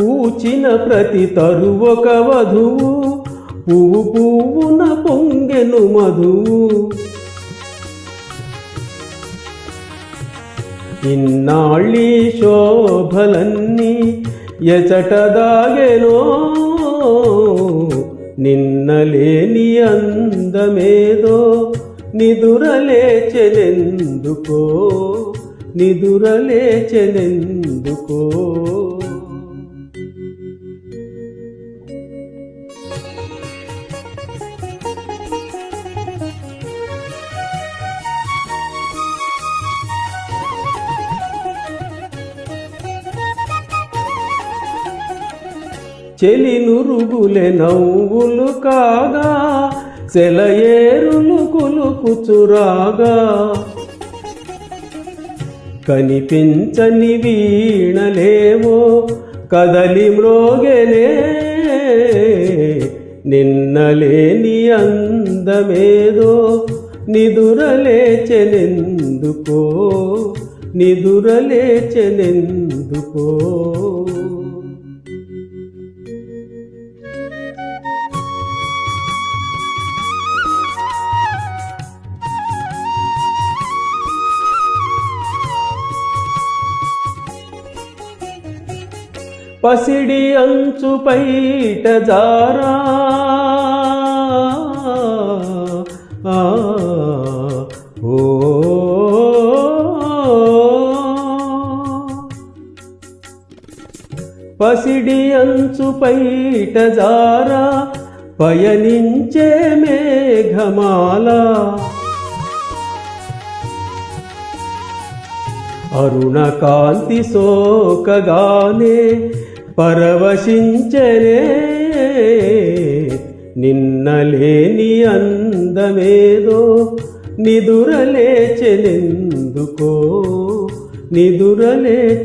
పూచిన ప్రతి తరువొక వధువు పువ్వు పువ్వున పొంగెను మధువు ఇన్నాళ్ళీ శోభలన్నీ ఎచటదాగెనో. నిన్నలేని అందమేదో నిదురలేచెనెందుకో. నిదురలేచెనెందుకో. చెలి నురుగులే నవ్వులు కాగా సెలయేరులు కులుకుచురాగా కనిపించని వీణలేవో కదలి మ్రోగెనే నిన్నలేని అందమేదో నిదురలేచెనెందుకో నిదురలేచెనెందుకో. పసిడి అంచు పైట జారా. ఓ. పసిడి అంచు పైట జారా పయనించే మేఘమాల. అరుణ కాంతి సోకగానే పరవశించరే. నిన్నలేని అందమేదో నిదురలేచెనెందుకో? నిదురలేచెనెందుకో?